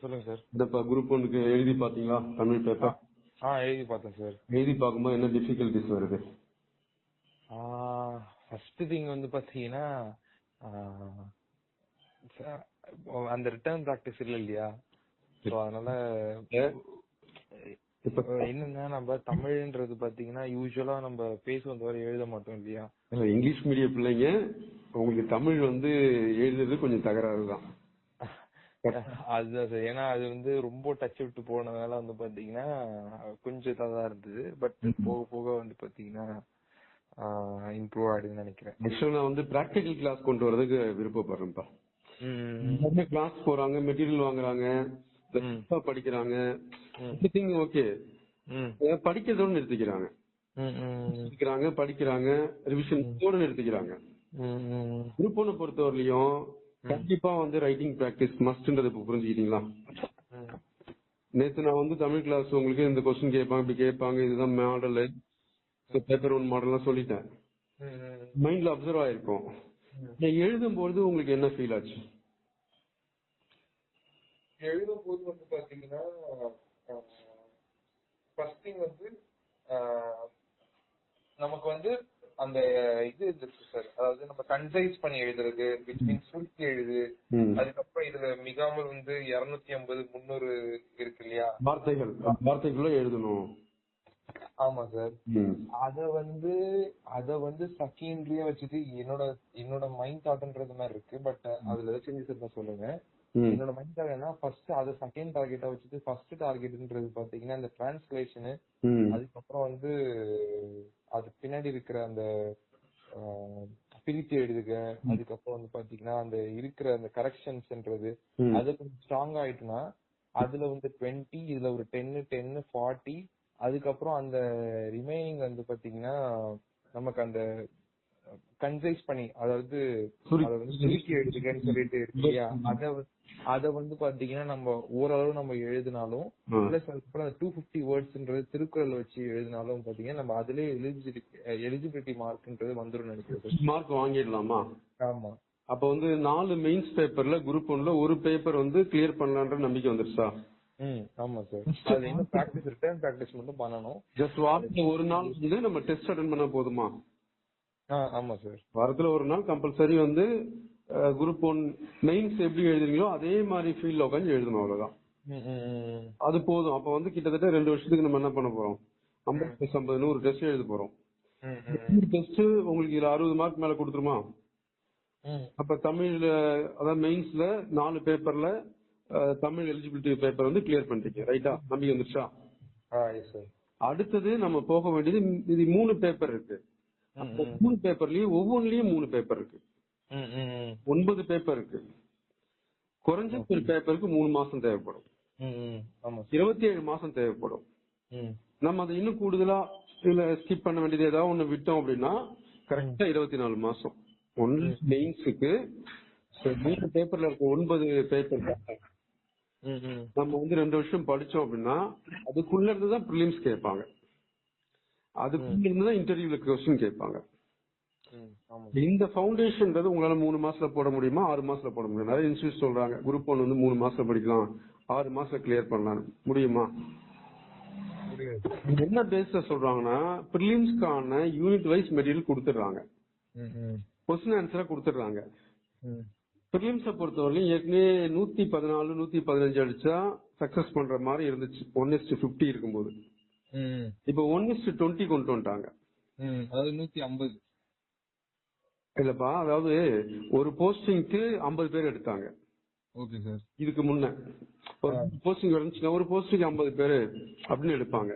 சொல்லுங்க சார். இந்த குரூப் ஒன்றுக்கு எழுதி பாத்தீங்களா தமிழ் பேப்பர் ஆ எழுதி பார்த்தேன் சார். எழுதி பார்க்கும்போது என்ன டிஃபிகல்டிஸ் வருது? ஃபர்ஸ்ட் திங் வந்து பாத்தீங்கன்னா ஆ, அந்த ரிட்டர்ன் ப்ராக்டிஸ் இல்ல இல்லையா? ஸோ அதனால இப்ப என்னன்னா நம்ம தமிழ்ன்றது பாத்தீங்கன்னா யூஸ்வலா நம்ம பேசுவோம் தவிர எழுத மாட்டோம் இல்லையா? இல்ல, இங்கிலீஷ் மீடியம் பிள்ளைங்க உங்களுக்கு தமிழ் வந்து எழுதுறது கொஞ்சம் தகராறு தான் அதுதான் சார் ஏன்னா அது வந்து ரொம்ப டச் விட்டு போனதால வந்து பாத்தீங்கன்னா கொஞ்சம் இதா தான் இருந்தது பட் போக போக வந்து பாத்தீங்கன்னா இம்ப்ரூவ் ஆயிடுதுன்னு நினைக்கிறேன். ஆக்சுவலா நான் வந்து பிராக்டிகல் கிளாஸ் கொண்டு வரதுக்கு விருப்பப்படுறேன்ப்பா. கிளாஸ் போறாங்க மெட்டீரியல் வாங்குறாங்க படிக்கிறாங்க. ஓகே படிக்கிறதோட நிறுத்திக்கிறாங்க படிக்கிறாங்க படிக்கிறாங்க ரிவிஷன் நிறுத்திக்கிறாங்க குரூப் பொறுத்தவரையிலையும் கண்டிப்பா வந்து ரைட்டிங் பிராக்டிஸ் மஸ்ட்ன்றது இப்ப புரிஞ்சுக்கிட்டீங்களா? நேத்து நான் வந்து தமிழ் கிளாஸ் உங்களுக்கு இந்த கொஸ்டின் கேட்பாங்க இப்படி கேட்பாங்க இதுதான் மாடல் பேப்பர் ஒன் மாடல்லாம் சொல்லிட்டேன். மைண்ட்ல அப்சர்வ் ஆயிருக்கும். நீங்க எழுதும்போது உங்களுக்கு என்ன ஃபீல் ஆச்சு? எழுதும் போது வந்து பாத்தீங்கன்னா ஃபர்ஸ்ட் திங் வந்து நமக்கு வந்து அந்த இது இருக்கு சார் அதாவது நம்ம கன்சைஸ் பண்ணி எழுதுறது விச் மீன்ஸ் சுருக்கி எழுது. அதுக்கப்புறம் இதுல மிகாமல் வந்து இருநூத்தி ஐம்பது முந்நூறு இருக்கு இல்லையா வார்த்தைகள் வார்த்தைக்குள்ள எழுதணும் ஆமா சார். அத வந்து அத வந்து செகண்டரியா வச்சுட்டு என்னோட என்னோட மைண்ட் தாட்ன்றது மாதிரி இருக்கு பட் அதுல சேஞ்சஸ் இருந்தா சொல்லுங்க. என்னோட மைண்ட் என்ன ஃபர்ஸ்ட் அதை செகண்ட் டார்கெட்டா வச்சுட்டு ஃபர்ஸ்ட் டார்கெட்ன்றது பாத்தீங்கன்னா இந்த டிரான்ஸ்லேஷன். அதுக்கப்புறம் வந்து அது பின்னாடி இருக்கிற அந்த பிரித்து எழுதுக அதுக்கப்புறம் வந்து பாத்தீங்கன்னா அந்த இருக்கிற அந்த கரெக்ஷன்ஸ்ன்றது. அது கொஞ்சம் ஸ்ட்ராங் ஆயிட்டுனா அதுல வந்து டுவெண்ட்டி இதுல ஒரு டென்னு டென்னு ஃபார்ட்டி அதுக்கப்புறம் அந்த ரிமைனிங் வந்து பாத்தீங்கன்னா நமக்கு அந்த கன்சைஸ் பண்ணி அதாவது சுருக்கி- எழுதுகன்னு சொல்லிட்டு இருக்கு இல்லையா? அத அத வந்து பாத்தீங்கன்னா நம்ம ஓரளவு நம்ம எழுதினாலும். பிளஸ் அதுக்கப்புறம் டூ பிப்டி வேர்ட்ஸ்ன்றது திருக்குறள் வச்சு எழுதினாலும் பாத்தீங்கன்னா நம்ம அதுலயே எலிஜிபிலிட்டி எலிஜிபிலிட்டி மார்க்ன்றது வந்துரும் நினைக்கிறது மார்க் வாங்கிடலாமா? ஆமா. அப்ப வந்து நாலு மெயின்ஸ் பேப்பர்ல குரூப் ஒன்ல ஒரு பேப்பர் வந்து கிளியர் பண்ணலான்ற நம்பிக்கை வந்துருச்சா ம் ஆமா சார் அது இன்னும் பிராக்டிஸ் ரிட்டர்ன் பிராக்டிஸ் மட்டும் பண்ணணும். ஜஸ்ட் வாரத்துல ஒரு நாள் வந்து நம்ம டெஸ்ட் அட்டன் பண்ணா போதுமா? ஆ ஆமா சார் வாரத்துல ஒரு நாள் கம்பல்சரி வந்து குரூப் ஒன் மெயின்ஸ் எப்படி எழுதுறீங்களோ அதே மாதிரி ஃபீல்ட்ல உட்காந்து எழுதணும் அவ்வளவுதான். அது போதும். அப்ப வந்து கிட்டத்தட்ட ரெண்டு வருஷத்துக்கு நம்ம என்ன பண்ண போறோம்? ஐம்பது plus ஐம்பது நூறு டெஸ்ட் எழுத போறோம். டெஸ்ட் உங்களுக்கு இதுல அறுபது மார்க் மேல கொடுத்துருமா? அப்ப தமிழ்ல அதாவது மெயின்ஸ்ல நாலு பேப்பர்ல தமிழ் எலிஜிபிலிட்டி பேப்பர் வந்து கிளியர் பண்ணிட்டீங்க. ரைட்டா நம்பிக்கை வந்துருச்சா? அடுத்தது நம்ம போக வேண்டியது இது மூணு பேப்பர் இருக்கு. மூணு பேப்பர்லயும் ஒவ்வொன்றுலயும் மூணு பேப்பர் இருக்கு. ஒன்பது பேப்பர் இருக்கு. குறைஞ்ச ஒரு பேப்பருக்கு மூணு மாசம் தேவைப்படும். இருபத்தி ஏழு மாசம் தேவைப்படும். நம்ம அதை இன்னும் கூடுதலா இல்ல ஸ்கிப் பண்ண வேண்டியது ஏதாவது ஒண்ணு விட்டோம் அப்படின்னா கரெக்டா இருபத்தி நாலு மாசம். ஒன்னு மெயின்ஸுக்கு மூணு பேப்பர்ல இருக்க ஒன்பது பேப்பர் நம்ம வந்து ரெண்டு வருஷம் படிச்சோம் அப்படின்னா அதுக்குள்ள இருந்து தான் ப்ரிலிம்ஸ் கேட்பாங்க. அதுக்குள்ள இருந்து தான் இன்டர்வியூல கொஸ்டின் கேட்பாங்க. இந்த ஃபவுண்டேஷன்ன்றது உங்களால மூணு மாசத்துல போட முடியுமா? ஆறு மாசத்துல போட முடியும். நிறைய இன்ஸ்டியூட் சொல்றாங்க. குரூப் ஒன் வந்து மூணு மாசத்துல படிக்கலாம். ஆறு மாசத்துல கிளியர் பண்ணலாம். முடியுமா? என்ன பேஸ்ல சொல்றாங்கன்னா ப்ரிலிம்ஸ்க்கான யூனிட் வைஸ் மெட்டீரியல் கொடுத்துடுறாங்க. கொஸ்டின் ஆன்சரை கொடுத்துடுறாங்க. ப்ரிலிம்ஸை பொறுத்தவரையிலும் ஏற்கனவே நூத்தி பதினாலு நூத்தி பதினஞ்சு அடிச்சா சக்சஸ் பண்ற மாதிரி இருந்துச்சு. ஒன் இஸ்டு பிப்டி இருக்கும்போது. இப்போ ஒன் இஸ்டு டுவெண்ட்டி கொண்டு வந்துட்டாங்க. அதாவது நூத்தி ஐம்பது. இல்லப்பா அதாவது ஒரு போஸ்டிங்க்கு ஐம்பது பேர் எடுத்தாங்க. ஓகே சார் இதுக்கு முன்ன. ஒரு போஸ்டிங் இருந்துச்சுன்னா ஒரு போஸ்டிங் ஐம்பது பேர் அப்படின்னு எடுப்பாங்க.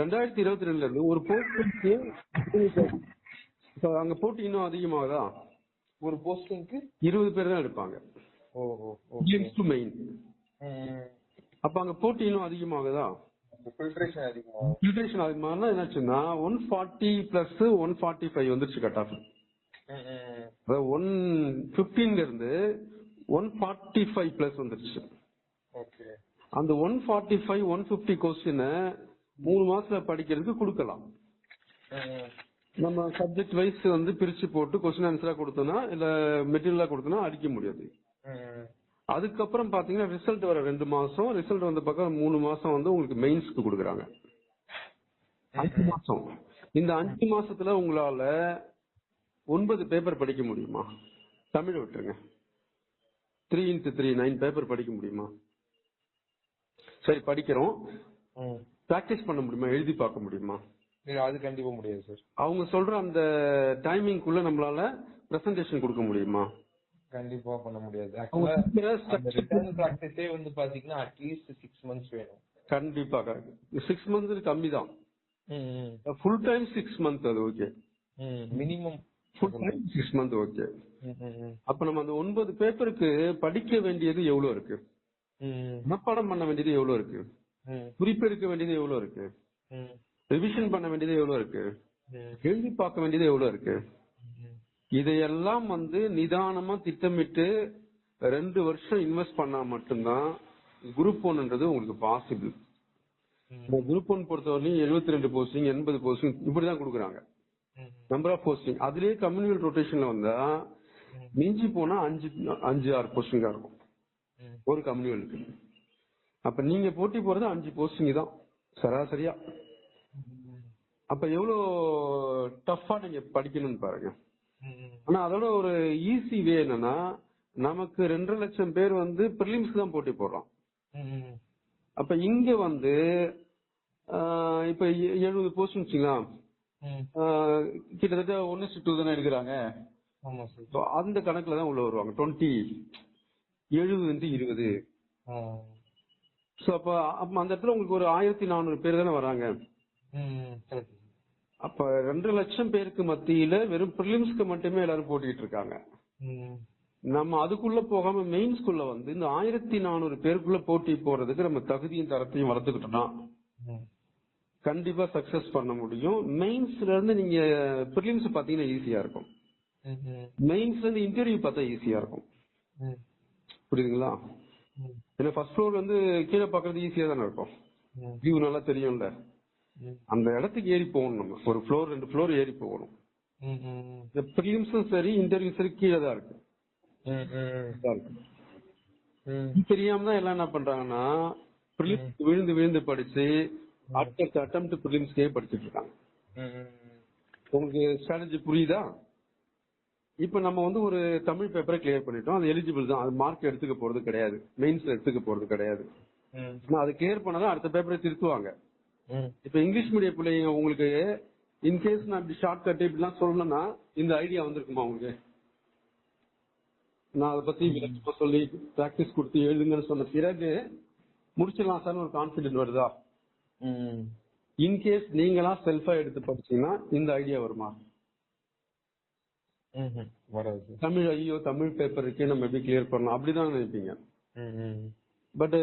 ரெண்டாயிரத்தி இருபத்தி ரெண்டுல இருந்து ஒரு போஸ்டிங்க்கு அங்க போட்டி இன்னும் அதிகமாகுதா? ஒரு போஸ்டிங்க்கு இருபது பேர் தான் எடுப்பாங்க. டு மெயின் அப்ப அங்க போட்டி இன்னும் அதிகமாகுதா? ஃபில்ட்ரேஷன் அதிகமானா என்னாச்சுன்னா one forty plus one forty five வந்துருச்சு கட் ஆஃப் ஒன் பிப்டீன்ல இருந்து ஒன் ஃபார்ட்டி ஃபைவ் பிளஸ் வந்துருச்சு அந்த one forty five one fifty கொஸ்டினை மூணு மாசத்துல படிக்கிறதுக்கு கொடுக்கலாம். நம்ம சப்ஜெக்ட் வைஸ் வந்து பிரிச்சு போட்டு கொஸ்டின் ஆன்சரா கொடுத்தோம்னா இல்ல மெட்டீரியலா கொடுத்தோம்னா அடிக்க முடியாது. அதுக்கப்புறம் பாத்தீங்கன்னா ரிசல்ட் வர ரெண்டு மாசம் ரிசல்ட் வந்த பக்கம் மூணு மாசம் வந்து உங்களுக்கு மெயின்ஸ்க்கு கொடுக்குறாங்க. அஞ்சு மாசம். இந்த அஞ்சு மாசத்துல உங்களால ஒன்பது பேப்பர் படிக்க முடியுமா? தமிழ் விட்டுருங்க. Three into three nine paper படிக்க முடியுமா? சரி படிக்கிறோம். பிராக்டிஸ் பண்ண முடியுமா? எழுதி பார்க்க முடியுமா? அது கண்டிப்பா முடியாது சார் அவங்க சொல்ற அந்த டைமிங்குள்ள நம்மளால பிரசன்டேஷன் கொடுக்க முடியுமா? கண்டிப்பா பண்ண முடியாது. ப்ராக்டிஸே வந்து பாத்தீங்கன்னா அட்லீஸ்ட் சிக்ஸ் மந்த்ஸ் வேணும். கண்டிப்பா சிக்ஸ் மந்த்ஸ் கம்மி தான் ஃபுல் டைம் சிக்ஸ் மந்த் அது okay. Minimum full time six month okay. அப்ப நம்ம அந்த ஒன்பது பேப்பருக்கு படிக்க வேண்டியது எவ்வளவு இருக்கு? ம், மனப்பாடம் பண்ண வேண்டியது எவ்வளவு இருக்கு? ம், குறிப்பெடுக்க வேண்டியது எவ்வளவு இருக்கு? ரிவிஷன் பண்ண வேண்டியது எவ்வளவு இருக்கு? எழுதி பார்க்க வேண்டியது எவ்வளவு இருக்கு. இதையெல்லாம் வந்து நிதானமா திட்டமிட்டு ரெண்டு வருஷம் இன்வெஸ்ட் பண்ணா மட்டும்தான் குரூப் ஒன்ன்றது உங்களுக்கு பாசிபிள். குரூப் ஒன் பொறுத்தவரையும் எழுபத்தி ரெண்டு போஸ்டிங் எண்பது போஸ்டிங் இப்படிதான் கொடுக்குறாங்க. நம்பர் ஆஃப் போஸ்டிங் அதுலயே கம்யூனியல் ரொட்டேஷன்ல வந்தா மிஞ்சி போனா அஞ்சு அஞ்சு ஆறு போஸ்டிங்கா இருக்கும். ஒரு கம்யூனியலுக்கு அப்ப நீங்க போட்டி போறது அஞ்சு போஸ்டிங் தான் சராசரியா. அப்ப எவ்வளவு டஃப்பா நீங்க படிக்கணும்னு பாருங்க. ஆனா அதோட ஒரு ஈஸி வே என்னன்னா நமக்கு ரெண்டரை லட்சம் பேர் வந்து பிரிலிம்ஸ்க்கு தான் போட்டி போடுறோம். அப்ப இங்க வந்து இப்ப எழுபது போஸ்ட் வச்சுங்களா ம். கிட்டத்தட்ட ஒன்னு டூ தானே எடுக்கிறாங்க. ஆமா சார் So, அந்த கணக்குல தான் உள்ள வருவாங்க. டுவெண்ட்டி எழுபது இருபது. சோ அப்ப அப்ப அந்த இடத்துல உங்களுக்கு ஒரு ஆயிரத்தி நானூறு பேர் தானே வராங்க. அப்ப ரெண்டு லட்சம் பேருக்கு மத்தியில வெறும் பிரிலிம்ஸ்க்கு மட்டுமே எல்லாரும் போட்டிட்டு இருக்காங்க. நம்ம அதுக்குள்ள போகாம மெயின்ஸ்குள்ள வந்து இந்த ஆயிரத்தி நானூறு பேருக்குள்ள போட்டி போறதுக்கு நம்ம தகுதியும் தரத்தையும் வளர்த்துக்கிட்டோம்னா. கண்டிப்பா சக்சஸ் பண்ண முடியும். மெயின்ஸ்ல இருந்து நீங்க பிரிலிம்ஸ் பாத்தீங்கன்னா ஈஸியா இருக்கும். மெயின்ஸ்ல இருந்து இன்டர்வியூ பார்த்தா ஈஸியா இருக்கும். புரியுதுங்களா? ஏன்னா ஃபர்ஸ்ட் ஃப்ளோர் வந்து கீழே பாக்குறது ஈஸியா தானே இருக்கும். வியூ நல்லா தெரியும்ல. அந்த இடத்துக்கு ஏறி போகணும். நம்ம ஒரு ஃப்ளோர் ரெண்டு ஃப்ளோர் ஏறி போகணும். இந்த ப்ரிலிம்ஸும் சரி இன்டர்வியூ சரி கீழே தான் இருக்கு. தெரியாம தான் எல்லாம் என்ன பண்றாங்கன்னா விழுந்து விழுந்து படிச்சு அடுத்த அட்டம் ப்ரிலிம்ஸ்க்கே படிச்சுட்டு இருக்காங்க. உங்களுக்கு ஸ்ட்ராட்டஜி புரியுதா? இப்ப நம்ம வந்து ஒரு தமிழ் பேப்பரை கிளியர் பண்ணிட்டோம். அது எலிஜிபிள் தான். அது மார்க் எடுத்துக்க போறது கிடையாது. மெயின்ஸ்ல எடுத்துக்க போறது கிடையாது. ஆனா அது கிளியர் பண்ணாதான் அடுத்த பேப்பரை திருத்துவாங்க. இப்ப இங்கிலீஷ் மீடியம் பிள்ளைங்க உங்களுக்கு இன்கேஸ் நான் இப்படி ஷார்ட் கட் இப்படிலாம் சொல்லணும்னா இந்த ஐடியா வந்திருக்குமா உங்களுக்கு? நான் அதை பத்தி விளக்கமா சொல்லி பிராக்டிஸ் கொடுத்து எழுதுங்கன்னு சொன்ன பிறகு முடிச்சிடலாம் சார் ஒரு கான்பிடென்ட் வருதா. இன்கேஸ் நீங்களா செல்ஃபா எடுத்து படிச்சீங்கன்னா இந்த ஐடியா வருமா. வராது. தமிழ் ஐயோ தமிழ் பேப்பர் இருக்கே நம்ம எப்படி கிளியர் பண்ணலாம் அப்படிதான் நினைப்பீங்க. பட்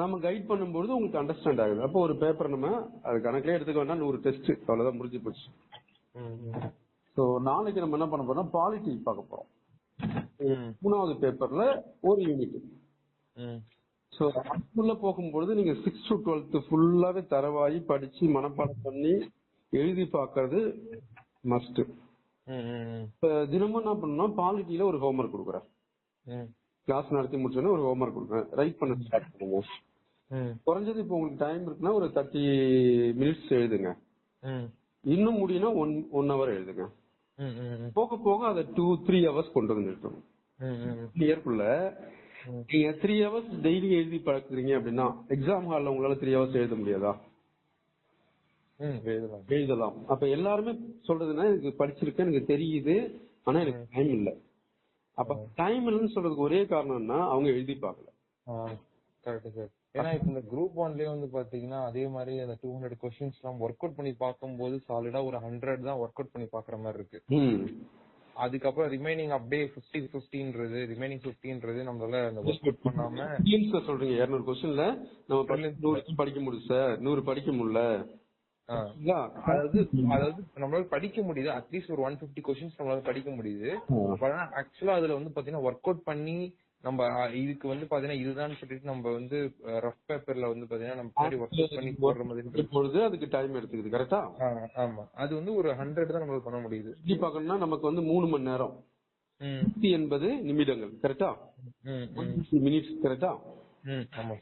நம்ம கைட் பண்ணும்போது உங்களுக்கு அண்டர்ஸ்டாண்ட் ஆகுது அப்போ ஒரு பேப்பர் நம்ம அது கணக்கிலே எடுத்துக்க வேண்டாம் நூறு டெஸ்ட் அவ்வளவுதான் முடிஞ்சு போச்சு. ஸோ நாளைக்கு நம்ம என்ன பண்ண போறோம் பாலிட்டி பார்க்க போறோம் மூணாவது பேப்பர்ல ஒரு யூனிட். ஸோ அதுக்குள்ள போகும்பொழுது நீங்க சிக்ஸ் டு டுவெல்த் ஃபுல்லாவே தரவாயி படிச்சு மனப்பாடம் பண்ணி எழுதி பார்க்கறது மஸ்ட் இப்ப தினமும் என்ன பண்ணணும் பாலிட்டியில ஒரு ஹோம்ஒர்க் கொடுக்குறேன். கிளாஸ் நடத்தி முடிச்சோன்னே ஒரு ஹோம்ஒர்க் கொடுக்குறேன் ரைட் பண்ண ஸ்டார்ட் பண்ணுங்க குறைஞ்சது இப்போ உங்களுக்கு டைம் இருக்குன்னா ஒரு தேர்ட்டி மினிட்ஸ் எழுதுங்க. இன்னும் முடியும்னா ஒன் ஒன் ஹவர் எழுதுங்க. போக போக அதை டூ த்ரீ ஹவர்ஸ் கொண்டு வந்து நிறுத்தணும் ம், ம், ம். இயர்க்குள்ள. நீங்க த்ரீ ஹவர்ஸ் டெய்லி எழுதி பழக்குறீங்க அப்படின்னா எக்ஸாம் ஹால்ல உங்களால த்ரீ ஹவர்ஸ் எழுத முடியாதா? எழுதலாம். எழுதலாம். அப்ப எல்லாருமே சொல்றதுன்னா எனக்கு படிச்சிருக்கேன் எனக்கு தெரியுது ஆனா எனக்கு டைம் இல்ல. அப்ப டைம் இல்லைன்னு சொல்றதுக்கு ஒரே காரணம்னா அவங்க எழுதி பார்க்கல. ஆ, correct சார். ஏன்னா இப்ப இந்த குரூப் ஒன்லயே வந்து பாத்தீங்கன்னா அதே மாதிரி அந்த டூ ஹண்ட்ரட் கொஸ்டின்ஸ் எல்லாம் ஒர்க் அவுட் பண்ணி பார்க்கும்போது சாலிடா ஒரு ஹண்ட்ரட் தான் ஒர்க் அவுட் பண்ணி பாக்குற மாதிரி இருக்கு. அதுக்கப்புறம் ரிமைனிங் அப்படியே பிப்டி பிப்டின்றது ரிமைனிங் பிப்டின்றது நம்மளால அந்த ஒர்க் அவுட் பண்ணாம டீம்ஸ்ல சொல்றீங்க இருநூறு கொஸ்டின்ல நம்ம நூறு படிக்க முடியும் சார் நூறு படிக்க முடியல. ஆ, இல்ல, அதாவது அதாவது நம்மளால படிக்க முடியுது. அட்லீஸ்ட் ஒரு ஒன் பிப்டி கொஸ்டின்ஸ் நம்மளால படிக்க முடியுது. ஆக்சுவலா அதுல வந்து பாத்தீங்கன்னா ஒர்க் அவுட் பண்ணி நம்ம இதுக்கு வந்து பாத்தீங்கன்னா இதுதான் சொல்லிட்டு நம்ம வந்து ரஃப் பேப்பர்ல வந்து பாத்தீங்கன்னா நம்ம பின்னாடி ஒர்க் பண்ணி போடுற மாதிரி. பொழுது அதுக்கு டைம் எடுத்துக்குது கரெக்டா ஆமா. அது வந்து ஒரு ஹண்ட்ரட் தான் நம்மளால பண்ண முடியுது. எப்படி பார்க்கணும்னா நமக்கு வந்து மூணு மணி நேரம். நூத்தி எண்பது நிமிடங்கள் கரெக்டா மினிட்ஸ் கரெக்டா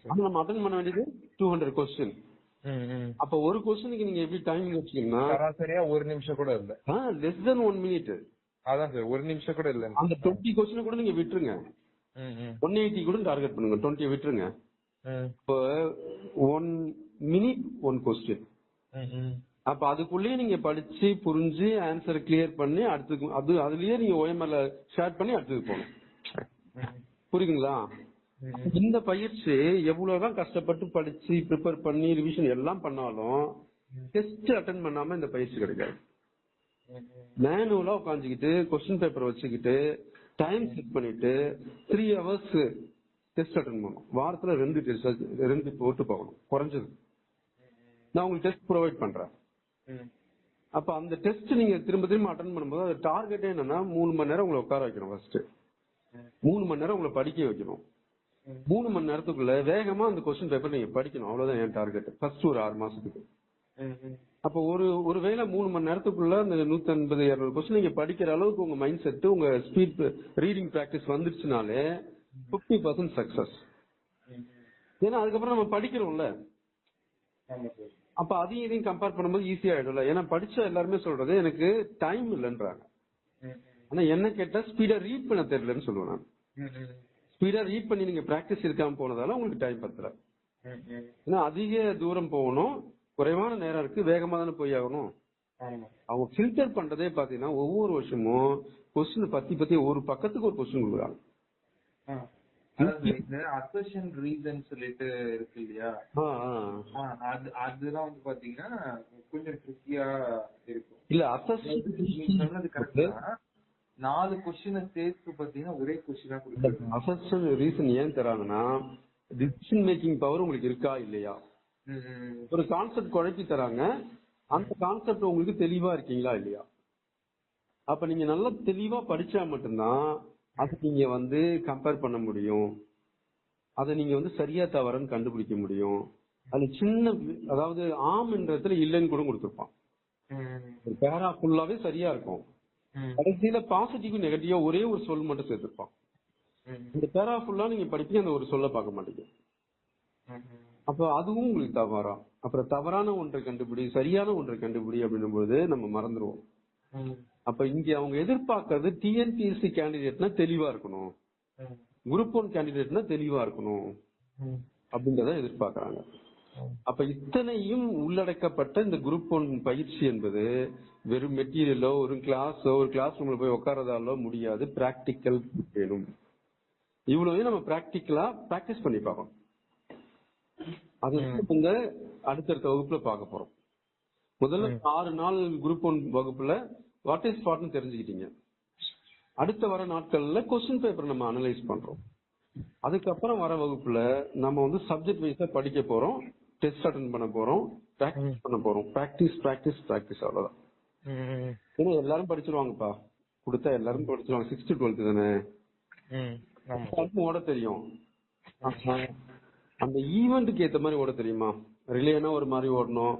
ஆனா நம்ம அட்டன் பண்ண வேண்டியது டூ ஹண்ட்ரட் கொஸ்டின் அப்ப ஒரு கொஸ்டினுக்கு நீங்க எப்படி டைம் வச்சீங்கன்னா சராசரியா ஒரு நிமிஷம் கூட இல்ல. லெஸ் தென் ஒன் மினிட் அதான் சார் ஒரு நிமிஷம் கூட இல்ல. அந்த டுவெண்ட்டி கொஸ்டின் கூட நீங்க விட்டுருங்க. ஒன் எயிட்டி கூட டார்கெட் பண்ணுங்க. டுவெண்ட்டி விட்டுருங்க. இப்போ ஒன் மினிட் ஒன் கொஸ்டின் அப்ப அதுக்குள்ளேயே நீங்க படிச்சு புரிஞ்சு ஆன்சர் கிளியர் பண்ணி அடுத்து அது அதுலயே நீங்க ஓஎம்எல்ல ஷேர் பண்ணி அடுத்தது போகணும். புரியுதுங்களா? இந்த பயிற்சி எவ்வளவுதான் கஷ்டப்பட்டு படிச்சு ப்ரிப்பேர் பண்ணி ரிவிஷன் எல்லாம் பண்ணாலும் டெஸ்ட் அட்டன் பண்ணாம இந்த பயிற்சி கிடைக்காது. மேனுவலா உட்காந்துக்கிட்டு கொஸ்டின் பேப்பர் வச்சுக்கிட்டு டைம் செட் பண்ணிட்டு த்ரீ ஹவர்ஸ் டெஸ்ட் அட்டன் பண்ணணும். வாரத்துல ரெண்டு டெஸ்ட் ரெண்டு போட்டு போகணும் குறைஞ்சது. நான் உங்களுக்கு டெஸ்ட் ப்ரொவைட் பண்றேன். அப்போ அப்ப அந்த டெஸ்ட் நீங்க திரும்ப திரும்ப அட்டன் பண்ணும்போது அது டார்கெட்டே என்னன்னா மூணு மணி நேரம் உங்களை உட்கார வைக்கணும் ஃபர்ஸ்ட் மூணு மணி நேரம் உங்களை படிக்க வைக்கணும். மூணு மணி நேரத்துக்குள்ள வேகமா அந்த கொஸ்டின் பேப்பர் நீங்க படிக்கணும். அவ்வளவுதான் என் டார்கெட் ஃபர்ஸ்ட் ஒரு ஆறு மாசத்துக்கு. அப்ப ஒரு ஒருவேளை மூணு மணி நேரத்துக்குள்ள அந்த நூத்தி ஐம்பது இருநூறு கொஸ்டின் நீங்க படிக்கிற அளவுக்கு உங்க மைண்ட் செட் உங்க ஸ்பீட் ரீடிங் பிராக்டிஸ் வந்துருச்சுனாலே பிப்டி பர்சன்ட் சக்சஸ் ஏன்னா அதுக்கப்புறம் நம்ம படிக்கிறோம்ல. அப்ப அதையும் இதையும் கம்பேர் பண்ணும்போது ஈஸியா ஆயிடும்ல. ஏன்னா படிச்ச எல்லாருமே சொல்றது எனக்கு டைம் இல்லைன்றாங்க. ஆனா என்ன கேட்டா ஸ்பீடா ரீட் பண்ண தெரியலன்னு சொல்லுவேன் நான். ஸ்பீடா ரீட் பண்ணி நீங்க பிராக்டிஸ் இருக்காம போனதால உங்களுக்கு டைம் பத்தல. ஏன்னா அதிக தூரம் போகணும். குறைவான நேரம் இருக்கு வேகமா தானே போய் ஆகணும். அவங்க ஃபில்டர் பண்றதே பாத்தீங்கன்னா ஒவ்வொரு வருஷமும் கொஸ்டின் பத்தி பத்தி ஒரு பக்கத்துக்கு ஒரு கொஸ்டின் கொடுக்குறாங்க. அசர்ஷன் ரீசன் சொல்லிட்டு இருக்கு இல்லையா? அது அதெல்லாம் வந்து பாத்தீங்கன்னா கொஞ்சம் ட்ரிக்கியா இருக்கும். இல்ல சொன்னது கரெக்ட் நாலு கொஸ்டினை சேர்த்து பாத்தீங்கன்னா ஒரே கொஸ்டினா கொடுக்குறாங்க. ரீசன் ஏன் தராங்கன்னா டிசிஷன் மேக்கிங் பவர் உங்களுக்கு இருக்கா இல்லையா? ஒரு கான்செப்ட் குழப்பி தராங்க. அந்த கான்செப்ட் உங்களுக்கு தெளிவா இருக்கீங்களா இல்லையா? அப்ப நீங்க நல்லா தெளிவா படிச்சா மட்டும்தான் அது நீங்க வந்து கம்பேர் பண்ண முடியும். அதை நீங்க வந்து சரியா தவறுன்னு கண்டுபிடிக்க முடியும். அது சின்ன அதாவது ஆம் என்ற இடத்துல இல்லைன்னு கூட கொடுத்துருப்பான். ஒரு பேரா ஃபுல்லாவே சரியா இருக்கும். கடைசியில பாசிட்டிவ் நெகட்டிவா ஒரே ஒரு சொல் மட்டும் சேர்த்திருப்பான். இந்த பேரா ஃபுல்லா நீங்க படிப்பீங்க அந்த ஒரு சொல்ல பார்க்க மாட்டீங்க. அப்ப அதுவும் உங்களுக்கு தவறா? அப்புறம் தவறான ஒன்றை கண்டுபிடி சரியான ஒன்றை கண்டுபிடி அப்படின்னும் பொழுது நம்ம மறந்துடுவோம் அப்ப இங்க அவங்க எதிர்பார்க்கறது டிஎன்பிஎஸ்சி கேண்டிடேட்னா தெளிவா இருக்கணும். குரூப் ஒன் கேண்டிடேட்னா தெளிவா இருக்கணும். அப்படின்றத எதிர்பார்க்கறாங்க. அப்ப இத்தனையும் உள்ளடக்கப்பட்ட இந்த குரூப் ஒன் பயிற்சி என்பது வெறும் மெட்டீரியலோ ஒரு கிளாஸோ ஒரு கிளாஸ் ரூம்ல போய் உட்காரதாலோ முடியாது. பிராக்டிக்கல் வேணும். இவ்வளவையும் நம்ம பிராக்டிக்கலா பிராக்டிஸ் பண்ணி பார்க்கணும். அது வந்து அடுத்தடுத்த வகுப்புல பார்க்க போறோம். முதல்ல ஆறு நாள் குரூப் ஒன் வகுப்புல வாட் இஸ் வாட்னு தெரிஞ்சுக்கிட்டீங்க. அடுத்த வர நாட்கள்ல கொஸ்டின் பேப்பர் நம்ம அனலைஸ் பண்றோம். அதுக்கப்புறம் வர வகுப்புல நம்ம வந்து சப்ஜெக்ட் வைஸா படிக்க போறோம் டெஸ்ட் அட்டன் பண்ண போறோம் பிராக்டிஸ் பண்ண போறோம். பிராக்டிஸ் பிராக்டிஸ் பிராக்டிஸ் அவ்வளவுதான். ஏன்னா எல்லாரும் படிச்சிருவாங்கப்பா. கொடுத்தா எல்லாரும் படிச்சிருவாங்க. சிக்ஸ்த் டுவெல்த் தானே? ஓட தெரியும். அந்த ஈவெண்ட்டுக்கு ஏத்த மாதிரி ஓட தெரியுமா? ரிலேனா ஒரு மாதிரி ஓடணும்.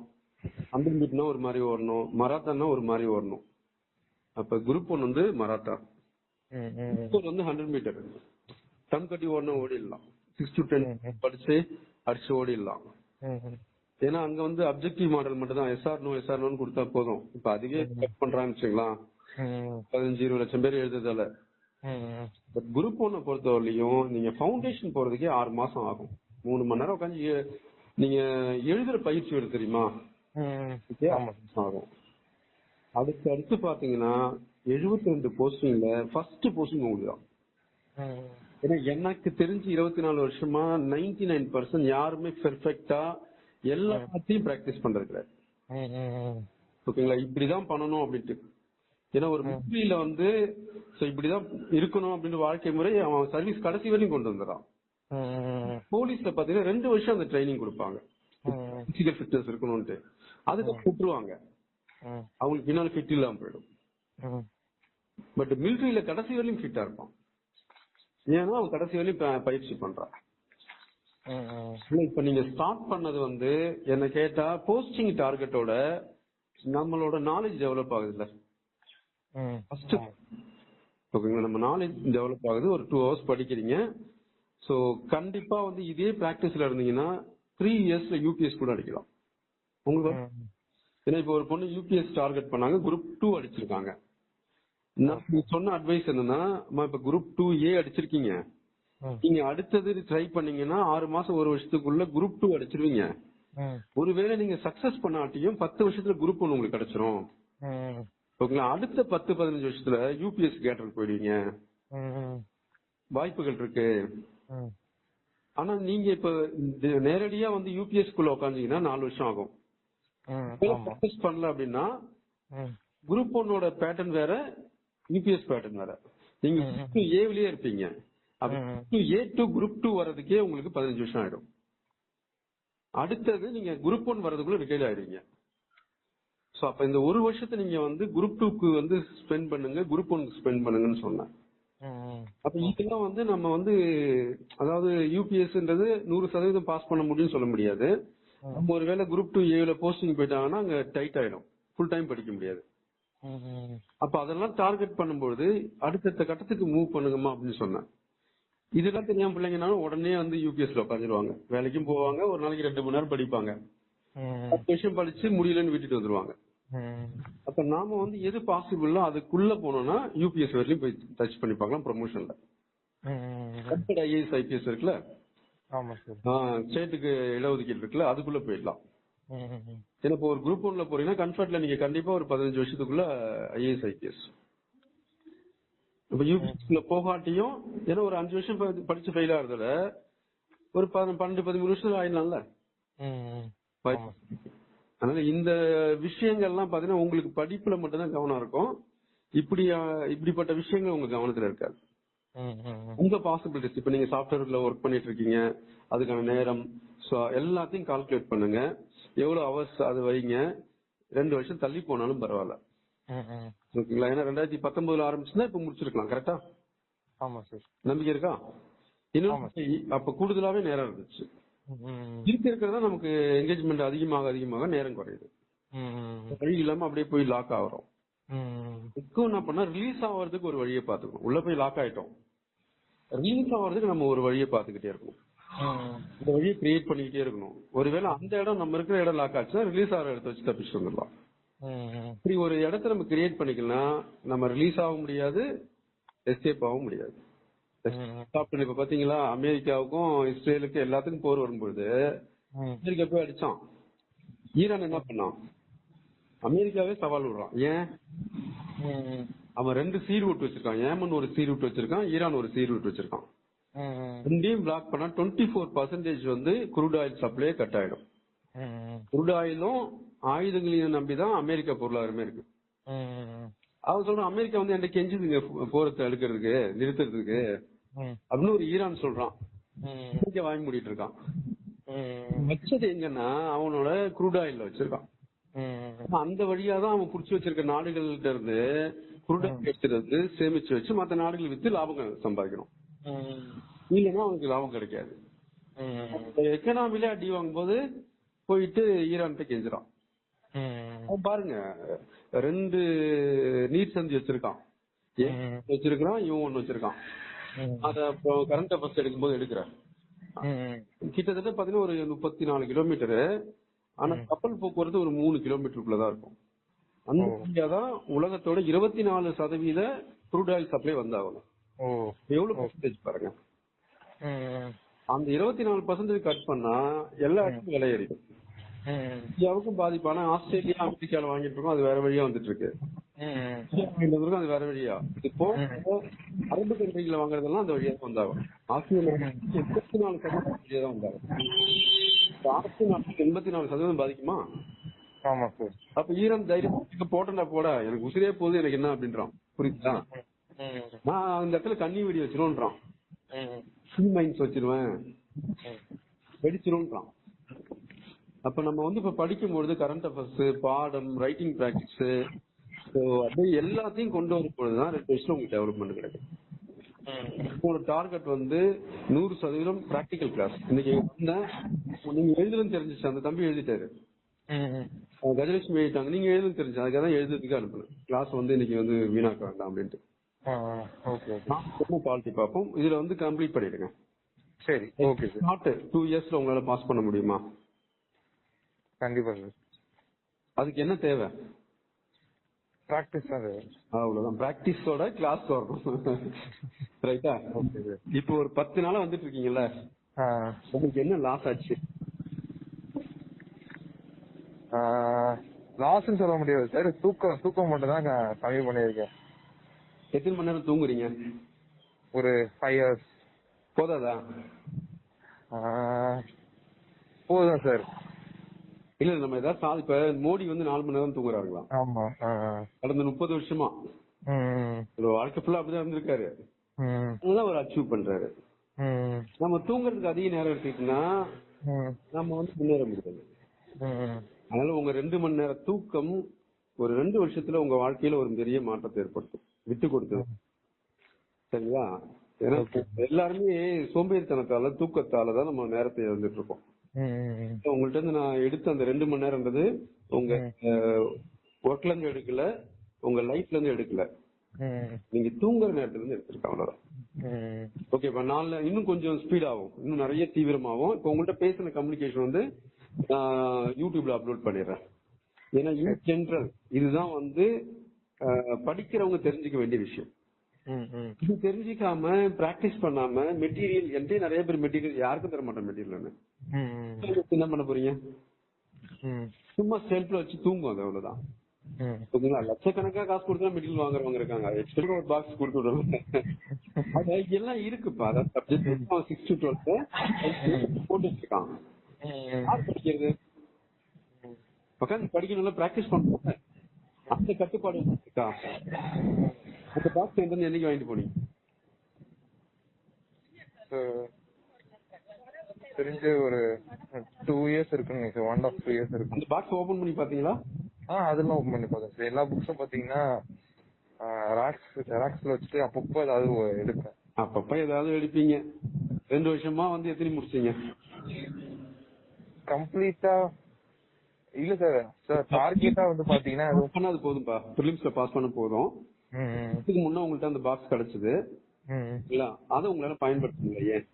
ஹண்ட்ரட் மீட்னா ஒரு மாதிரி ஓடணும். மராத்தான்னா ஒரு மாதிரி ஓடணும். அப்ப குரூப் ஒன் வந்து மராத்தான் ம், ம், குரூப் வந்து ஹண்ட்ரட் மீட்டர் டம் கட்டி ஓடனா ஓடிடலாம். சிக்ஸ் டு டென் படிச்சு அடிச்சு ஓடிடலாம். ஏன்னா அங்க வந்து அப்ஜெக்டிவ் மாடல் மட்டும் தான் எஸ்ஆர் நோ எஸ்ஆர் நோன்னு கொடுத்தா போதும். இப்ப அதுவே கட் பண்றான்னு வச்சுங்களா பதினஞ்சு இருபது லட்சம் பேர் எழுதுறதால. பட் குரூப் ஒன்னை பொறுத்தவரையிலையும் நீங்க ஃபவுண்டேஷன் போறதுக்கே ஆறு மாசம் ஆகும். மூணு மணி நேரம் உட்காந்து நீங்க எழுதுற பயிற்சி எடுத்து தெரியுமா? ஆகும். அதுக்கு அடுத்து பாத்தீங்கன்னா எழுபத்தி ரெண்டு போஸ்டிங்ல ஃபர்ஸ்ட் போஸ்டிங் உங்களுக்கு தான் ஏன்னா எனக்கு தெரிஞ்சு இருபத்தி நாலு வருஷமா நைன்டி நைன் பர்சன்ட் யாருமே பெர்ஃபெக்டா எல்லாத்தையும் பிராக்டிஸ் பண்றது கிடையாது. ஓகேங்களா? இப்படிதான் பண்ணணும் அப்படின்ட்டு. ஏன்னா ஒரு மிலிட்ரியில வந்து இப்படிதான் இருக்கணும் அப்படின்னு வாழ்க்கை முறை அவன் சர்வீஸ் கடைசி வரையும் கொண்டு வந்துடுறான். போலீஸ்ல பாத்தீங்கன்னா ரெண்டு வருஷம் அந்த ட்ரைனிங் கொடுப்பாங்க. பிசிக்கல் ஃபிட்னஸ் இருக்கணும்ட்டு அதுக்கு விட்டுருவாங்க அவங்களுக்கு பின்னால் ஃபிட் இல்லாம போயிடும். பட் மிலிட்ரியில கடைசி வரையும் ஃபிட்டா இருப்பான். ஏன்னா அவன் கடைசி வரையும் பயிற்சி பண்றான். இப்ப நீங்க ஸ்டார்ட் பண்ணது வந்து என்ன கேட்டா போஸ்டிங் ஓகேங்களா நம்ம நாலேஜ் டெவலப் ஆகுது. ஒரு டூ ஹவர்ஸ் படிக்கிறீங்க. ஸோ கண்டிப்பா வந்து இதே ப்ராக்டிஸ்ல இருந்தீங்கன்னா த்ரீ இயர்ஸ்ல யூபிஎஸ் கூட அடிக்கலாம் உங்களுக்கு ஏன்னா இப்போ ஒரு பொண்ணு யூபிஎஸ் டார்கெட் பண்ணாங்க குரூப் டூ அடிச்சிருக்காங்க நான் சொன்ன அட்வைஸ் என்னன்னா இப்ப குரூப் டூ ஏ அடிச்சிருக்கீங்க. நீங்க அடுத்தது ட்ரை பண்ணீங்கன்னா ஆறு மாசம் ஒரு வருஷத்துக்குள்ள குரூப் டூ அடிச்சிருவீங்க. ஒருவேளை நீங்க சக்சஸ் பண்ணாட்டியும் பத்து வருஷத்துல குரூப் ஒன்று உங்களுக்கு கிடைச்சிரும். ஓகேங்களா அடுத்த பத்து பதினஞ்சு வருஷத்துல யூபிஎஸ் கேட்டருக்கு போயிடுவீங்க. வாய்ப்புகள் இருக்கு. ஆனா நீங்க இப்ப நேரடியா வந்து யூபிஎஸ் குள்ள உட்காந்தீங்கன்னா நாலு வருஷம் ஆகும். சக்சஸ் பண்ணல அப்படின்னா. குரூப் ஒன்னோட பேட்டர்ன் வேற யூபிஎஸ் பேட்டர்ன் வேற நீங்க டூ ஏவிலேயே இருப்பீங்க ம். அப்ப ஏ டு குரூப் டூ வர்றதுக்கே உங்களுக்கு பதினஞ்சு வருஷம் ஆயிடும் அடுத்தது நீங்க குரூப் ஒன் வர்றதுக்குள்ள ரிட்டைல் ஆயிடுவீங்க சோ அப்ப இந்த ஒரு வருஷத்தை நீங்க வந்து குரூப் டூக்கு வந்து ஸ்பெண்ட் பண்ணுங்க குரூப் ஒன்க்கு ஸ்பெண்ட் பண்ணுங்கன்னு சொன்னேன். அப்ப இதெல்லாம் வந்து நம்ம வந்து அதாவது யூபிஎஸ்ன்றது நூறு சதவீதம் பாஸ் பண்ண முடியும்னு சொல்ல முடியாது. நம்ம ஒருவேளை குரூப் டூ ஏல போஸ்டிங் போயிட்டாங்கன்னா அங்க டைட் ஆயிடும். ஃபுல் டைம் படிக்க முடியாது. அப்ப அதெல்லாம் டார்கெட் பண்ணும்போது அடுத்தடுத்த கட்டத்துக்கு மூவ் பண்ணுங்கம்மா அப்படின்னு சொன்னேன். இதெல்லாம் தெரியாம பிள்ளைங்கனாலும் உடனே வந்து யூபிஎஸ்ல உட்காந்துருவாங்க வேலைக்கும் போவாங்க ஒரு நாளைக்கு ரெண்டு மணி நேரம் படிப்பாங்க. பத்து விஷயம் படிச்சு முடியலன்னு விட்டுட்டு வந்துருவாங்க. அப்ப நாம வந்து எது பாசிபிளோ அதுக்குள்ள போனோம்னா யூபிஎஸ் வரையும் போய் டச் பண்ணி பார்க்கலாம் ப்ரொமோஷன்ல. கம்பெட் ஐஏஎஸ் ஐபிஎஸ் இருக்குல்ல? ஆமா சார் ஸ்டேட்டுக்கு இடஒதுக்கீடு இருக்குல்ல அதுக்குள்ள போயிடலாம். ஏன்னா இப்போ ஒரு குரூப் ஒன்ல போறீங்கன்னா கன்ஃபர்ட்ல நீங்க கண்டிப்பா ஒரு பதினஞ்சு வருஷத்துக்குள்ள ஐஏஎஸ் ஐபிஎஸ் இப்ப யூபிஎஸ்ல போகாட்டியும் ஏன்னா ஒரு அஞ்சு வருஷம் படிச்சு ஃபெயில் ஆகுறதுல ஒரு பன்ன- பன்னெண்டு பதிமூணு வருஷத்துல ஆயிடலாம்ல. அதனால இந்த விஷயங்கள்லாம் பாத்தீங்கன்னா உங்களுக்கு படிப்புல மட்டும்தான் கவனம் இருக்கும். இப்படி இப்படிப்பட்ட விஷயங்கள் உங்க கவனத்துல இருக்காது. உங்க பாசிபிலிட்டிஸ் இப்ப நீங்க சாஃப்ட்வேர்ல ஒர்க் பண்ணிட்டு இருக்கீங்க அதுக்கான நேரம் so எல்லாத்தையும் கால்குலேட் பண்ணுங்க. எவ்வளவு ஹவர்ஸ் அது வைங்க ரெண்டு வருஷம் தள்ளி போனாலும் பரவாயில்ல. ஓகேங்களா? ஏன்னா ரெண்டாயிரத்தி பத்தொன்பதுல ஆரம்பிச்சுன்னா இப்ப முடிச்சிருக்கலாம் கரெக்டா ஆமா சார். நம்பிக்கை இருக்கா? இன்னொன்று அப்ப கூடுதலாவே நேரம் இருந்துச்சு. இருக்க இருக்கிறதா நமக்கு என்கேஜ்மெண்ட் அதிகமாக அதிகமாக நேரம் குறையுது. வழி இல்லாம அப்படியே போய் லாக் ஆகுறோம். இதுக்கும் என்ன பண்ணா ரிலீஸ் ஆகிறதுக்கு ஒரு வழியை பார்த்துக்கணும். உள்ள போய் லாக் ஆயிட்டோம். ரிலீஸ் ஆகிறதுக்கு நம்ம ஒரு வழியை பார்த்துக்கிட்டே இருக்கணும். ம். இந்த வழியை கிரியேட் பண்ணிக்கிட்டே இருக்கணும். ஒருவேளை அந்த இடம் நம்ம இருக்கிற இடம் லாக் ஆச்சுன்னா ரிலீஸ் ஆகிற இடத்த வச்சு தப்பிச்சு வந்துடலாம். இப்படி ஒரு இடத்த நம்ம கிரியேட் பண்ணிக்கலாம் நம்ம ரிலீஸ் ஆக முடியாது எஸ்கேப் ஆக முடியாது. இப்ப பாத்தீங்களா அமெரிக்காவுக்கும் இஸ்ரேலுக்கும் எல்லாத்துக்கும் போர் வரும்பொழுது. அமெரிக்கா போய் அடிச்சான் ஈரான் என்ன பண்ணான் அமெரிக்காவே சவால் விடுறான் ஏன். அவன் ரெண்டு சீ ரூட் வச்சிருக்கான் ஏமன் ஒரு சீ ரூட் வச்சிருக்கான் ஈரான் ஒரு சீ ரூட் வச்சிருக்கான். ரெண்டையும் பிளாக் பண்ணா டுவெண்ட்டி ஃபோர் பர்சன்டேஜ் வந்து குரூட் ஆயில் சப்ளை கட் ஆயிடும். குரூட் ஆயிலும் ஆயுதங்களையும் நம்பிதான் அமெரிக்கா பொருளாதாரமே இருக்கு. அவன் சொல்றான் அமெரிக்கா வந்து என்கிட்ட கெஞ்சுதுங்க போரத்தை எடுக்கிறதுக்கு நிறுத்துறதுக்கு. அப்படின்னு ஒரு ஈரான் சொல்றான். அமெரிக்கா வாங்கி மூடிட்டு இருக்கான். வச்சது எங்கன்னா அவனோட குரூட் ஆயில்ல வச்சிருக்கான் அந்த வழியா தான் அவன் புடிச்சு வச்சிருக்க நாடுகள்கிட்ட இருந்து குரூட் ஆயில் எடுத்துட்டு வந்து சேமிச்சு வச்சு மத்த நாடுகள் வித்து லாபம் சம்பாதிக்கணும். இல்லைன்னா அவனுக்கு லாபம் கிடைக்காது. எக்கனாமில அடி வாங்கும்போது போயிட்டு ஈரான்கிட்ட. அவன் பாருங்க ரெண்டு நீர் சந்தி வச்சிருக்கான். வச்சிருக்கான் இவன் ஒண்ணு வச்சிருக்கான். அத அப்புறம் கரண்ட் அஃபேர்ஸ் எடுக்கும்போது எடுக்கிறேன். கிட்டத்தட்ட பாத்தீங்கன்னா ஒரு முப்பத்தி நாலு கிலோமீட்டர் ஆனா கப்பல் போக்குவரத்து ஒரு மூணு கிலோமீட்டருக்குள்ளதான் இருக்கும். அந்த வழியா தான் உலகத்தோட இருபத்தி நாலு சதவீத குரூட் ஆயில் சப்ளை வந்தாகணும். எவ்வளவு பர்சன்டேஜ் பாருங்க. அந்த இருபத்தி நாலு பர்சன்டேஜ் கட் பண்ணா எல்லா இடத்துக்கும் விலை ஏறிடும். இந்தியாவுக்கும் பாதிப்பு ஆனா ஆஸ்திரேலியா அமெரிக்கால வாங்கிட்டு இருக்கோம் அது வேற வழியா வந்துட்டு இருக்கு. ம். வாங்கிட்டு வந்திருக்கோம், அது வேற வழியா? இப்போ அரபு கண்ட்ரிகளை வாங்குறதெல்லாம் அந்த வழியா தான் வந்தாகும் ஆஸ்திரேலியா எண்பத்தி நாலு சதவீதம் வழியா தான் வந்தாகும் ஆஸ்திரேலியா நாட்டுக்கு எண்பத்தி நாலு சதவீதம் பாதிக்குமா? ஆமா சார். அப்ப ஈரான் தைரியம் போட்டா போட. எனக்கு உசிரே போகுது எனக்கு என்ன அப்படின்றான். புரியுதா. நான் அந்த இடத்துல கண்ணி வெடி வச்சிருவோன்றான். ஃப்ரீ மைன்ஸ் வச்சிருவேன். ம். வெடிச்சிரும்ன்றான் அப்ப நம்ம வந்து இப்ப படிக்கும்பொழுது கரண்ட் அஃபேர்ஸ் பாடம் ரைட்டிங் பிராக்டிஸ் ஸோ அப்படியே எல்லாத்தையும் கொண்டு வரும்பொழுதுதான் ரெண்டு வருஷம் உங்களுக்கு டெவலப்மெண்ட் கிடைக்கும். உங்களோட டார்கெட் வந்து நூறு சதவீதம் பிராக்டிக்கல் கிளாஸ் இன்னைக்கு வந்தேன் நீங்க எழுதுன்னு தெரிஞ்சிச்சு அந்த தம்பி எழுதிட்டாரு. கஜலட்சுமி எழுதிட்டாங்க நீங்க எழுதுன்னு தெரிஞ்சு அதுக்காக தான் எழுதுறதுக்கு அனுப்புனேன். கிளாஸ் வந்து இன்னைக்கு வந்து வீணாக்க வேண்டாம் அப்படின்ட்டு. குவாலிட்டி பார்ப்போம். இதுல வந்து கம்ப்ளீட் பண்ணிடுங்க. சரி ஓகே சார். நாட் டூ இயர்ஸ்ல உங்களால பாஸ் பண்ண முடியுமா? கண்டிப்பா சார். அதுக்கு என்ன தேவை? ப்ராக்டிஸ் சார் அவ்வளவுதான். பிராக்டிஸோட கிளாஸ் வரணும் ரைட்டா ஓகே சார் இப்போ ஒரு பத்து நாளா வந்துட்டு இருக்கீங்கல்ல உங்களுக்கு என்ன லாஸ் ஆச்சு? லாஸ்ன்னு சொல்ல முடியாது சார் தூக்கம் தூக்கம் மட்டும் தான் கம்மி பண்ணியிருக்கேன். எத்தனை மணி நேரம் தூங்குறீங்க? ஒரு ஃபைவ் ஹவர்ஸ் போதாதா? போதும் சார் இல்ல நம்ம ஏதாவது இப்ப மோடி வந்து நாலு மணி நேரம் தூங்குறாங்களா ஆமா ஆ, ஆ. கடந்த முப்பது வருஷமா. வாழ்க்கை ஃபுல்லா அப்படிதான் இருந்திருக்காரு. ம், அதுதான் அவர் அச்சீவ் பண்றாரு. நம்ம தூங்குறதுக்கு அதிக நேரம் எடுத்துக்கிட்டோம்னா நம்ம வந்து முன்னேற முடியாது. அதனால உங்க ரெண்டு மணி நேரம் தூக்கம் ஒரு ரெண்டு வருஷத்துல உங்க வாழ்க்கையில ஒரு பெரிய மாற்றத்தை ஏற்படுத்தும். விட்டு கொடுத்தது சரிங்களா? ஏன்னா எல்லாருமே சோம்பேறித்தனத்தால தூக்கத்தால தான் நம்ம நேரத்தை இழந்துட்டு இருக்கோம். உங்கள்ட்ட இருந்து நான் எடுத்த அந்த ரெண்டு மணி நேரம்ன்றது உங்க ஒர்க்ல இருந்து எடுக்கல உங்க லைஃப்ல இருந்து எடுக்கல. நீங்க தூங்குற நேரத்துல இருந்து எடுத்திருக்கேன் அவ்வளவுதான். ஓகே இப்ப இன்னும் கொஞ்சம் ஸ்பீட் ஆகும். இன்னும் நிறைய தீவிரமாகும். இப்போ உங்கள்ட்ட பேசின கம்யூனிகேஷன் வந்து யூடியூப்ல அப்லோட் பண்ணிடுறேன். ஏன்னா இன் ஜென்ரல் இதுதான் வந்து படிக்கிறவங்க தெரிஞ்சுக்க வேண்டிய விஷயம். இது தெரிஞ்சுக்காம பிராக்டிஸ் பண்ணாம மெட்டீரியல் என்கிட்ட நிறைய பேர் மெட்டீரியல் யாருக்கும் தர மாட்டேன் மெட்டீரியல் ம், என்ன பண்ண போறீங்க? சும்மா செல்ஃப்ல வச்சு தூங்கும் அது அவ்வளவுதான். ஓகேங்களா லட்சக்கணக்கா காசு கொடுத்தா மெட்டீரியல் வாங்குறவங்க இருக்காங்க. எக்ஸ்ட்ரா ஒரு பாக்ஸ் கொடுத்து விடுவாங்க எல்லாம் இருக்குப்பா. அதான் சப்ஜெக்ட் சிக்ஸ் டு டுவெல்த் போட்டு வச்சிருக்காங்க யார் படிக்கிறது? உட்காந்து படிக்கணும்ல பிராக்டிஸ் பண்ணுவாங்க அந்த கட்டுப்பாடு இருக்கா? அந்த பாக்ஸ் எந்த என்னைக்கு வாங்கிட்டு போனீங்க? தெரிஞ்சு ஒரு டூ இயர்ஸ் இருக்குன்னு sir one of two years இருக்கு. அந்த பாக்ஸ் ஓபன் பண்ணி பாத்தீங்களா ஆ அதெல்லாம் ஓப்பன் பண்ணி பார்த்தேன். சார் எல்லா புக்ஸும் பார்த்தீங்கன்னா ஜெராக்ஸ் ஜெராக்ஸ்ல வச்சுட்டு அப்பப்போ ஏதாவது எடுப்பேன். அப்பப்ப ஏதாவது எடுப்பீங்க. ரெண்டு வருஷமா வந்து எத்தனை முடிச்சீங்க? கம்ப்ளீட்டா இல்ல சார் சார் டார்கெட்டா வந்து பாத்தீங்கன்னா அது- பண்ணா அது போதும்பா. ப்ரிலிம்ஸ்ல பாஸ் பண்ண போதும். இதுக்கு முன்ன உங்கள்ட்ட அந்த பாக்ஸ் கிடைச்சது. இல்ல அதை உங்களால பயன்படுத்த ஏன்?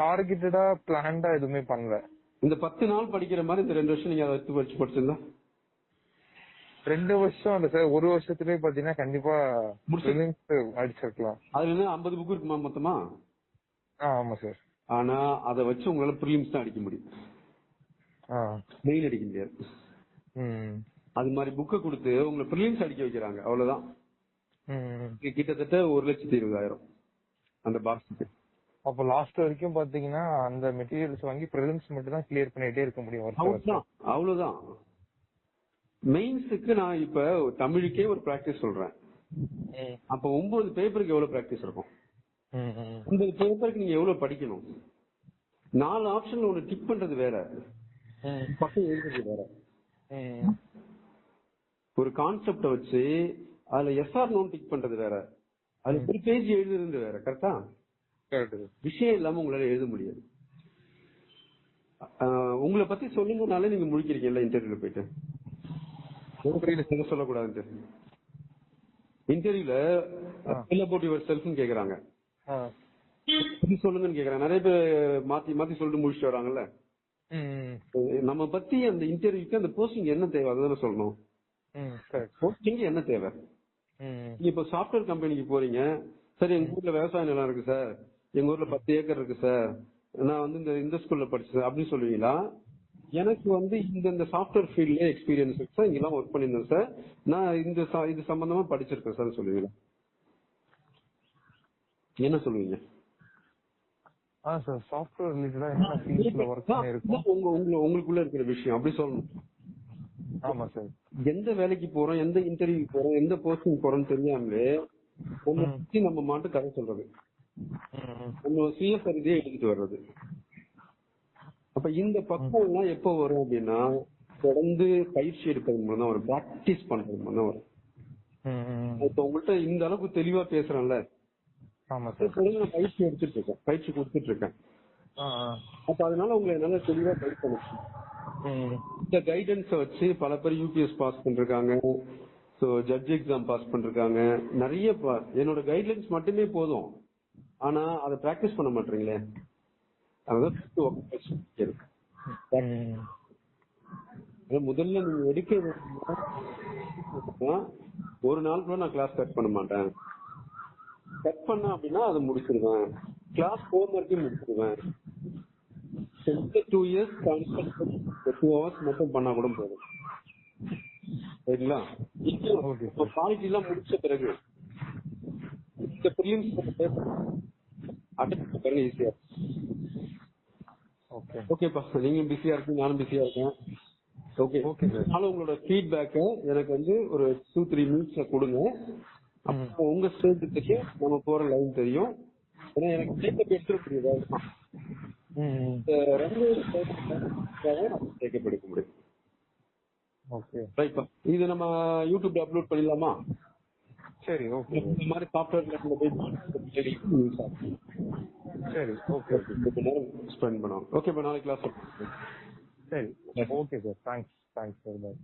டார்கெட்டடா பிளான்டா எதுவுமே பண்ணல. இந்த பத்து நாள் படிக்கிற மாதிரி இந்த ரெண்டு வருஷம் நீங்க அதை எடுத்து வச்சு படிச்சிருந்தா? ரெண்டு வருஷம் இல்ல சார் ஒரு வருஷத்துலயே பாத்தீங்கன்னா கண்டிப்பா அடிச்சிருக்கலாம். அதுல என்ன ஐம்பது புக் இருக்குமா மொத்தமா? ஆமா சார். ஆனா அதை வச்சு உங்களால ப்ரிலிம்ஸ் தான் அடிக்க முடியும். மெயின் அடிக்க முடியாது. அது மாதிரி புக்கை கொடுத்து உங்களை ப்ரிலிம்ஸ் அடிக்க வைக்கிறாங்க அவ்வளவுதான். கிட்டத்தட்ட ஒரு லட்சத்தி இருபதாயிரம் அந்த பாக்ஸுக்கு அப்ப லாஸ்ட் வரைக்கும் பாத்தீங்கன்னா அந்த மெட்டீரியல்ஸ் வாங்கி ப்ரிலிம்ஸ் மட்டும் தான் கிளியர் பண்ணிட்டே இருக்க முடியும் அவ்வளவுதான் அவ்வளவுதான். மெயின்ஸுக்கு நான் இப்ப தமிழுக்கே ஒரு பிராக்டிஸ் சொல்றேன். அப்ப ஒன்பது பேப்பருக்கு எவ்வளவு பிராக்டிஸ் இருக்கும்? ஒன்பது பேப்பருக்கு நீங்க எவ்வளவு படிக்கணும்? நாலு ஆப்ஷன்ல ஒண்ணு டிக் பண்றது வேற. பக்கம் எழுதுறது வேற. ஒரு கான்செப்ட வச்சு அதுல எஸ்ஆர் நோன் டிக் பண்றது வேற. அது ஒரு பேஜ் எழுதுறது வேற கரெக்டா. விஷயம் இல்லாம உங்களால எழுத முடியாது. உங்களை பத்தி சொல்லுங்கனாலே நீங்க முழிக்கிறீங்கல்ல இன்டர்வியூல போயிட்டு. புரியல சொல்லக்கூடாதுன்ட்டு இன்டர்வியூல fill about யுவர் செல்ஃப்னு கேக்குறாங்க சொல்லுங்கன்னு கேக்குறாங்க. நிறைய பேர் மாத்தி மாத்தி சொல்லிட்டு முடிச்சுட்டு வராங்கல்ல. நம்ம பத்தி அந்த இன்டர்வியூக்கு அந்த போஸ்டிங் என்ன தேவை? அதுதானே சொல்லணும். போஸ்டிங் என்ன தேவை? நீங்க இப்ப சாஃப்ட்வேர் கம்பெனிக்கு போறீங்க. சரி எங்க ஊர்ல விவசாய நிலம் இருக்கு சார். எங்க ஊர்ல பத்து ஏக்கர் இருக்கு சார். நான் வந்து இந்த இந்த ஸ்கூல்ல படிச்சேன் அப்படின்னு சொல்லுவீங்களா? எனக்கு வந்து இந்த இந்த சாஃப்ட்வேர் ஃபீல்ட்ல எக்ஸ்பீரியன்ஸ் இருக்கு சார். இங்கெல்லாம் ஒர்க் பண்ணியிருந்தேன் சார். நான் இந்த ச- இது சம்பந்தமா படிச்சிருக்கேன் சார் சொல்லுவீங்களா? என்ன சொல்லுவீங்க? ஆ சார். சாஃப்ட்வேர் ரிலேட்டடா என்ன ஃபீல்ட்ல ஒர்க் பண்ணிருக்கோம் உங்க உங்க உங்களுக்குள்ள இருக்கிற விஷயம். அப்படி சொல்லணும். ஆமா சார். எந்த வேலைக்கு போறோம் எந்த இன்டர்வியூ போறோம் எந்த போஸ்டிங் போறோம்னு தெரியாமலே ம். பத்தி நம்ம மாட்டு கதை சொல்றது. நம்ம சுயசரிதையை எடுத்துட்டு வர்றது. அப்ப இந்த பக்குவம் எல்லாம் எப்ப வரும் அப்படின்னா தொடர்ந்து பயிற்சி எடுக்கிறது மூலம் தான் வரும் பிராக்டிஸ் பண்றது மூலம் தான் வரும். இப்ப உங்கள்ட்ட இந்த அளவுக்கு தெளிவா பேசுறேன்ல. நான் பயிற்சி எடுத்துட்டு இருக்கேன். பயிற்சி கொடுத்துட்டு இருக்கேன். அப்ப அதனால உங்களை என்னால தெளிவா கைட் பண்ண இந்த கைடன்ஸ வச்சு பல பேர் யூபிஎஸ் பாஸ் பண்ணிருக்காங்க. ஸோ ஜட்ஜ் எக்ஸாம் பாஸ் பண்ணிருக்காங்க. நிறைய என்னோட கைட்லைன்ஸ் மட்டுமே போதும். ஆனா அதை பிராக்டிஸ் பண்ண மாட்டீங்களே. அதாவது முதல்ல நீங்க எடுக்க ஒரு நாள் கூட நான் கிளாஸ் கட் பண்ண மாட்டேன். கட் பண்ண அப்படின்னா அதை முடிச்சிருவேன். கிளாஸ் ஹோம் ஒர்க்கையும் முடிச்சிருவேன். டூ இயர்ஸ் டூ ஹவர்ஸ் மட்டும் பண்ணா கூட போதும். சரிங்களா? குவாலிட்டி எல்லாம் முடிச்ச பிறகு இந்த ப்ரிலிம்ஸ் அட்டன் பாருங்க ஈஸியா ஓகே ஓகேப்பா நீங்களும் பிஸியா இருக்கீங்க நானும் பிஸியா இருக்கேன். Okay Okay, sir. அதனால உங்களோட ஃபீட்பேக்க எனக்கு வந்து ஒரு டூ த்ரீ மினிட்ஸ்ல கொடுங்க. அப்போ உங்க ஸ்டேஜ் தெரியும் நம்ம போற லைன் தெரியும். ஏன்னா எனக்கு டேக்கப் எடுத்துட முடியாது ரெண்டு டேக்கப் எடுக்க முடியும். ஓகே ரைட்ப்பா இது நம்ம யூடியூப்ல அப்லோட் பண்ணிடலாமா? சரி ஓகே. இந்த மாதிரி சாஃப்ட்வேர்ல போய் யூஸ் ஆகும். சரி ஓகே. ஓகே கொஞ்ச நேரம் ஸ்பெண்ட் பண்ணுவோம் ஓகேப்பா நாளைக்கு கிளாஸ் சரி. Okay sir thanks thanks sir bye